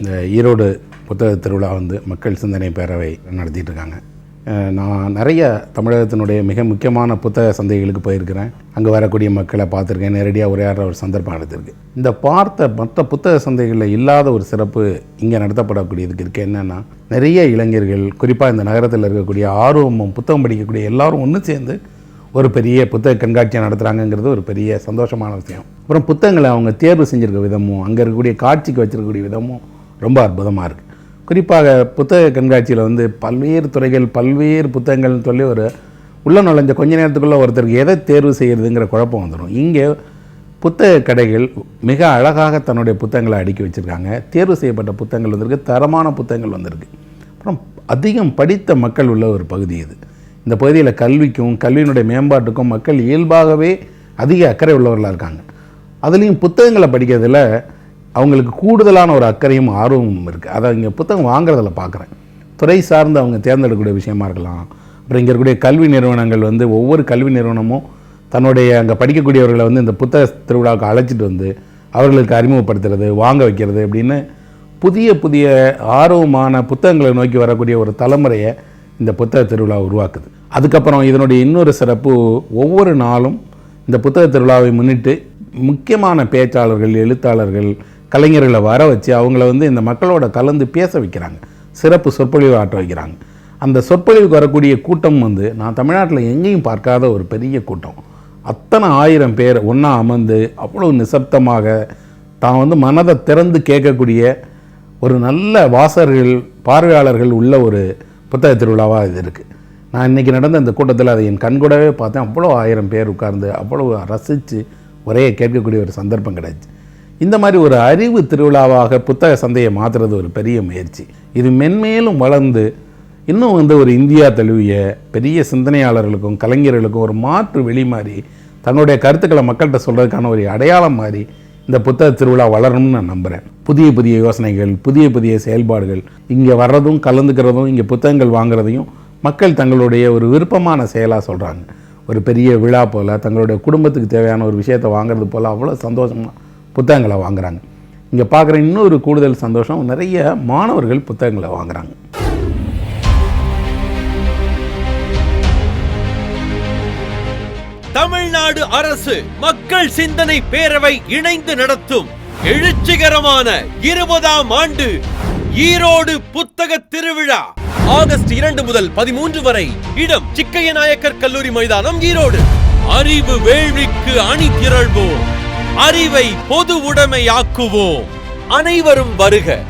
இந்த ஈரோடு புத்தக திருவிழா வந்து மக்கள் சிந்தனை பேரவை நடத்திட்டு இருக்காங்க நான் நிறைய தமிழகத்தினுடைய மிக முக்கியமான புத்தக சந்தைகளுக்கு போயிருக்கிறேன். அங்கே வரக்கூடிய மக்களை பார்த்துருக்கேன். நேரடியாக உரையாடுற ஒரு சந்தர்ப்பம் நடத்திருக்கு இந்த பார்த்த மற்ற புத்தக சந்தைகளில் இல்லாத ஒரு சிறப்பு இங்கே நடத்தப்படக்கூடியதுக்கு இருக்குது என்னென்னா நிறைய இளைஞர்கள் குறிப்பாக இந்த நகரத்தில் இருக்கக்கூடிய ஆர்வமும் புத்தகம் படிக்கக்கூடிய எல்லாரும் ஒன்று சேர்ந்து ஒரு பெரிய புத்தக கண்காட்சியை நடத்துகிறாங்கங்கிறது ஒரு பெரிய சந்தோஷமான விஷயம். அப்புறம் புத்தகங்களை அவங்க தேர்வு செஞ்சுருக்க விதமும் அங்கே இருக்கக்கூடிய காட்சிக்கு வச்சிருக்கக்கூடிய விதமும் ரொம்ப அற்புதமாக இருக்குது குறிப்பாக புத்தக கண்காட்சியில் வந்து பல்வேறு துறைகள் பல்வேறு புத்தகங்கள்னு சொல்லி ஒரு உள்ள நுழைஞ்ச கொஞ்ச நேரத்துக்குள்ளே ஒருத்தருக்கு எதை தேர்வு செய்கிறதுங்கிற குழப்பம் வந்துடும். இங்கே புத்தக கடைகள் மிக அழகாக தன்னுடைய புத்தகங்களை அடுக்கி வச்சுருக்காங்க. தேர்வு செய்யப்பட்ட புத்தகங்கள் வந்திருக்கு தரமான புத்தகங்கள் வந்திருக்கு. அப்புறம் அதிகம் படித்த மக்கள் உள்ள ஒரு பகுதி இது. இந்த பகுதியில் கல்விக்கும் கல்வியினுடைய மேம்பாட்டுக்கும் மக்கள் இயல்பாகவே அதிக அக்கறை உள்ளவர்களாக இருக்காங்க. அதுலேயும் புத்தகங்களை படிக்கிறதுல அவங்களுக்கு கூடுதலான ஒரு அக்கறையும் ஆர்வமும் இருக்குது அதை இங்கே புத்தகம் வாங்குறதில் பார்க்குறேன் துறை சார்ந்து அவங்க தேர்ந்தெடுக்கக்கூடிய விஷயமா இருக்கலாம். அப்புறம் இங்கே இருக்கக்கூடிய கல்வி நிறுவனங்கள் வந்து ஒவ்வொரு கல்வி நிறுவனமும் தன்னுடைய அங்கே படிக்கக்கூடியவர்களை வந்து இந்த புத்தக திருவிழாவுக்கு அழைச்சிட்டு வந்து அவர்களுக்கு அறிமுகப்படுத்துறது வாங்க வைக்கிறது அப்படின்னு புதிய புதிய ஆர்வமான புத்தகங்களை நோக்கி வரக்கூடிய ஒரு தலைமுறையை இந்த புத்தக திருவிழா உருவாக்குது. அதுக்கப்புறம் இதனுடைய இன்னொரு சிறப்பு ஒவ்வொரு நாளும் இந்த புத்தக திருவிழாவை முன்னிட்டு முக்கியமான பேச்சாளர்கள் எழுத்தாளர்கள் கலைஞர்களை வர வச்சு அவங்கள வந்து இந்த மக்களோட கலந்து பேச வைக்கிறாங்க. சிறப்பு சொற்பொழிவு ஆற்ற வைக்கிறாங்க. அந்த சொற்பொழிவுக்கு வரக்கூடிய கூட்டம் வந்து நான் தமிழ்நாட்டில் எங்கேயும் பார்க்காத ஒரு பெரிய கூட்டம். அத்தனை ஆயிரம் பேர் ஒன்றா அமர்ந்து அவ்வளோ நிசப்தமாக தான் வந்து மனதை திறந்து கேட்கக்கூடிய ஒரு நல்ல வாசகர்கள் பார்வையாளர்கள் உள்ள ஒரு புத்தக திருவிழாவாக இது இருக்குது நான் இன்றைக்கி நடந்த இந்த கூட்டத்தில் அதை என் கண்கூடவே பார்த்தேன். அவ்வளோ ஆயிரம் பேர் உட்கார்ந்து அவ்வளோ ரசித்து உரையை கேட்கக்கூடிய ஒரு சந்தர்ப்பம் கிடைச்சி. இந்த மாதிரி ஒரு அறிவு திருவிழாவாக புத்தக சந்தையை மாற்றுறது ஒரு பெரிய முயற்சி. இது மென்மேலும் வளர்ந்து இன்னும் வந்து ஒரு இந்தியா தழுவிய பெரிய சிந்தனையாளர்களுக்கும் கலைஞர்களுக்கும் ஒரு மாற்று வெளி மாதிரி தன்னுடைய கருத்துக்களை மக்கள்கிட்ட சொல்கிறதுக்கான ஒரு அடையாளம் மாதிரி இந்த புத்தக திருவிழா வளரணும்னு நான் நம்புகிறேன் புதிய புதிய யோசனைகள் புதிய புதிய செயல்பாடுகள் இங்கே வர்றதும் கலந்துக்கிறதும் இங்கே புத்தகங்கள் வாங்குறதையும் மக்கள் தங்களுடைய ஒரு விருப்பமான செயலாக சொல்கிறாங்க ஒரு பெரிய விழா போல் தங்களுடைய குடும்பத்துக்கு தேவையான ஒரு விஷயத்தை வாங்குறது போல் அவ்வளோ சந்தோஷமாக புத்தகங்களை வாங்குறாங்க. இங்கே பார்க்குற இன்னொரு கூடுதல் சந்தோஷம் நிறைய மாணவர்கள் புத்தகங்களை வாங்குறாங்க. தமிழ்நாடு அரசு மக்கள் சிந்தனை பேரவை இணைந்து நடத்தும் எழுச்சிகரமான இருபதாம் ஆண்டு ஈரோடு புத்தக திருவிழா. ஆகஸ்ட் இரண்டு முதல் பதிமூன்று வரை இடம் சிக்கைய நாயக்கர் கல்லூரி மைதானம் ஈரோடு. அறிவு வேள்விக்கு அணி திரள்வோம் அறிவை பொது உடைமையாக்குவோம். அனைவரும் வருக.